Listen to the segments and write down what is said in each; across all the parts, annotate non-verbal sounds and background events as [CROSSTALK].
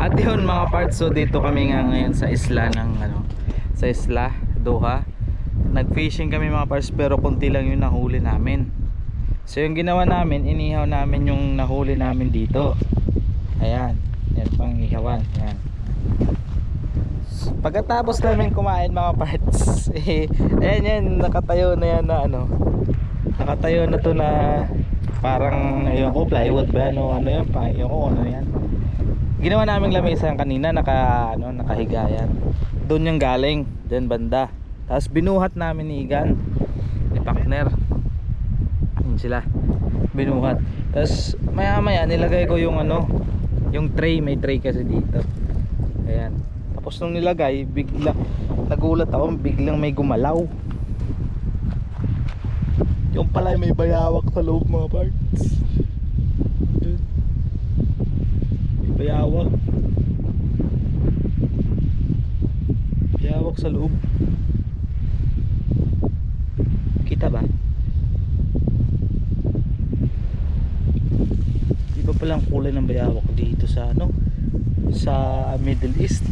At yun mga parts, so dito kami nga ngayon sa isla ng ano, sa isla Doha. Nag-fishing kami mga parts pero konti lang yung nahuli namin. So yung ginawa namin, inihaw namin yung nahuli namin dito. Ayan, yan pang ihawan. Ayan. Pagkatapos namin kumain mga parts, eh, [LAUGHS] ayan yan, nakatayo na yan na ano, nakatayo na to na parang ayun ko plywood ba ano ano yan pa ayun ano yan ginawa naming lamesa kanina naka ano nakahiga yan. Doon yung galing doon banda. Tapos binuhat namin ni Igan ni partner. Yun sila binuhat. Tapos maya maya nilagay ko yung ano yung tray. May tray kasi dito. Ayan. Tapos nung nilagay bigla nagulat ako biglang may gumalaw. Yung pala may bayawak sa loob mga parts. Yun. May bayawak. Bayawak sa loob. Kita ba? Iba palang kulay ng bayawak dito sa ano? Sa Middle East.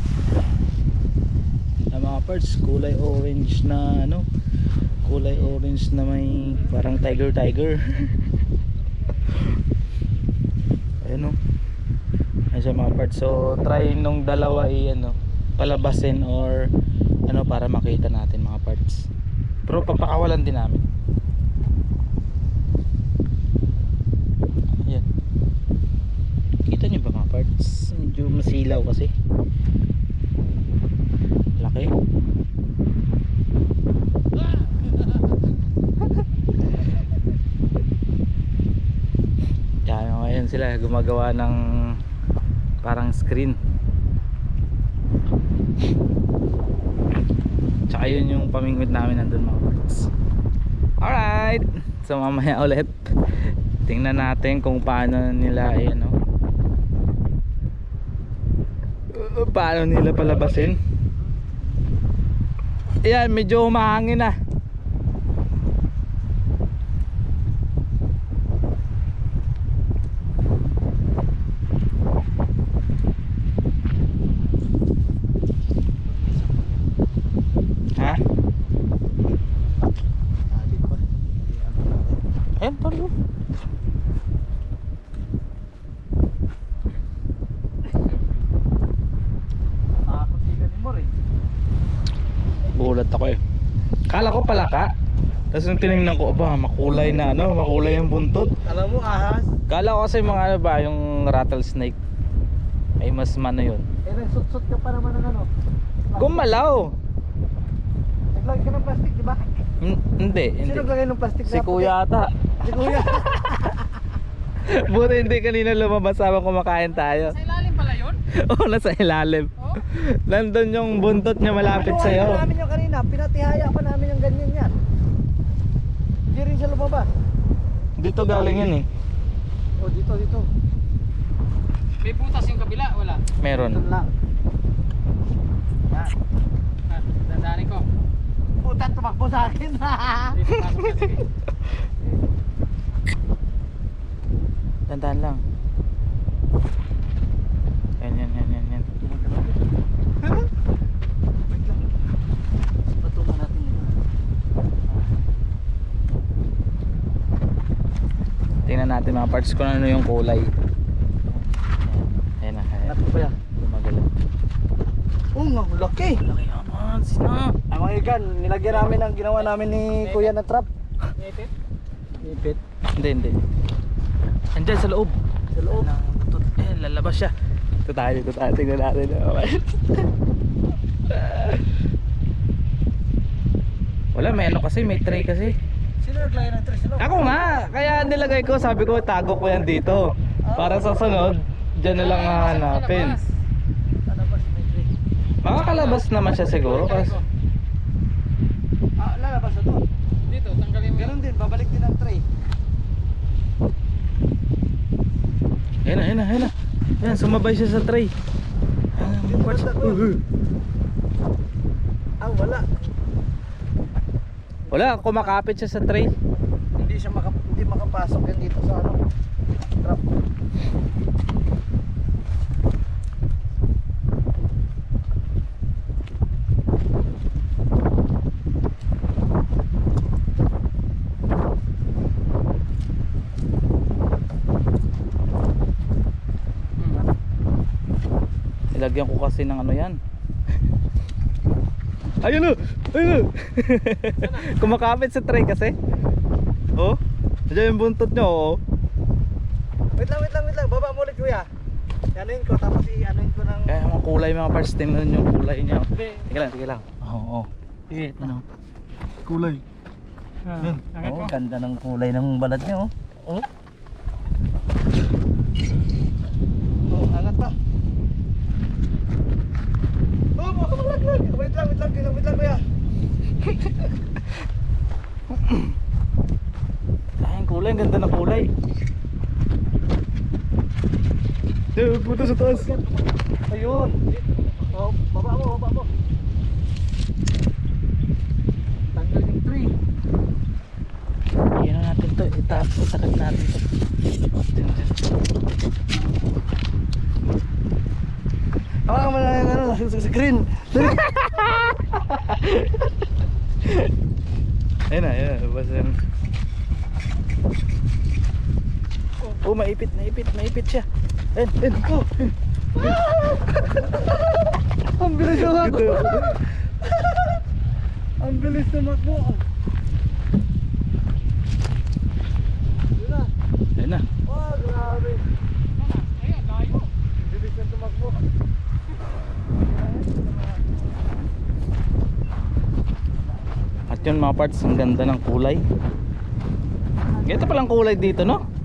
Na mga parts, kulay orange na ano? kulay orange na may parang tiger tiger [LAUGHS] ayun o ayun siya mga parts. So try nung dalawa i ano palabasin or ano para makita natin mga parts. Pero papakawalan din namin. Yan kita nyo ba mga parts? Medyo masilaw kasi. Laki. Yan, ngayon sila gumagawa ng parang screen. Tsaka yun yung pamingwit namin nandun mga parts. Alright! So mamaya ulit. Tingnan natin kung paano nila ayan o. Paano nila palabasin. Ayan, medyo humahangin na. Ha? Ayan, talo. Takot si Ganimor eh. Gulat ako eh. Kala ko palaka. Tapos nung tinignan ko, ba, makulay na ano, makulay yung buntot. Alam mo ahas, Kala ko kasi mga ano ba, yung rattlesnake. Ay mas mano yun. eh nagsut-sut ka pa naman ng ano. Gumalaw! Naglagay ka ng plastic, di ba? Hindi, hindi. Sino naglagay ng plastic Si kuya ata. Si kuya. [LAUGHS] Buti hindi kanina lumabas habang kumakain tayo. Sa ilalim pala yun? [LAUGHS] Oo, nasa ilalim. Oh? [LAUGHS] Nandun yung buntot niya malapit sa'yo. ano namin yung kanina, pinatihaya pa namin yung ganyan yan. Hindi rin siya lumabas. Dito galing yun eh. Oh, dito, dito. May butas yung kabila, wala. Meron. Doon lang. Yan. Ah, dadaanin ko. Puta, tumakbo sa akin. Dito [LAUGHS] pasok ka, sige. Tandaan lang. Yan, yan, yan, yan, yan. Wait lang. Patungan natin yun. Tingnan natin mga parts kung ano yung kulay. Ayan na, ayan. Ko ba yan? Gumagalaw. Oh, ang laki. Laki naman, sino? Ang mga ikan, nilagyan namin ang ginawa namin ni Kuya na trap. Ngipit. Ipit. Hindi, hindi. Andyan sa loob. Sa loob. Eh, lalabas siya. Ito tayo, ito tayo. Tingnan natin. [LAUGHS] Wala, may ano kasi, may tray kasi. Sino naglagay ng tres? Sino? Ako nga, kaya nilagay ko, sabi ko, tago ko yan dito. Para sa sunod, dyan na lang hahanapin. Ano ba si Medri? Makakalabas naman siya siguro. Kasi, Ah, lalabas na doon. Dito, tanggalin mo. Ganon din, babalik din ang tray. ayun na, ayun na, ayun na. Sumabay siya sa tray. Ah, uh. Ah, wala. Wala, kumakapit siya sa tray. Hindi siya maka, hindi makapasok yan dito sa ano. Trap. Hmm. Ilagyan ko kasi ng ano yan Ayun o! Ayun o! [LAUGHS] Kumakapit sa tray kasi. Oh, Diyan yung buntot nyo oh. Wait lang, wait lang, wait lang. Baba mo ulit kuya. Anuin ko, tapos i-anuin ko ng... Kaya mga kulay mga parts, tingnan nyo yung kulay niya. Sige lang, sige lang. Oo, oo. Sige, ano? Kulay. Ah, Angat Oh, ganda ng kulay ng balat niya oh. Oh. Oh, angat pa. Mga kamalaglag. Wait lang, wait lang, wait lang, wait lang kuya. Ay, kulay, ang ganda ng kulay. Dude, punta sa taas. Ayun. Oh, baba mo, baba mo. Tanggal yung tree. Yan na natin to, itaas, itakag natin to. Diyan, diyan. Hawakan mo na yung ano. Dali. [LAUGHS] Ayun na, ayun na. Basta yan. Oh, maipit, maipit, maipit siya. Ayun, ayun. Oh, [LAUGHS] ayun. Ang bilis yung ako. [LAUGHS] Ang bilis tumakbo. Yun na. Ayun na. Oh, grabe. Ayan, layo. Bilis na tumakbo. At yun mga parts, ang ganda ng kulay. Ganito palang kulay dito, no?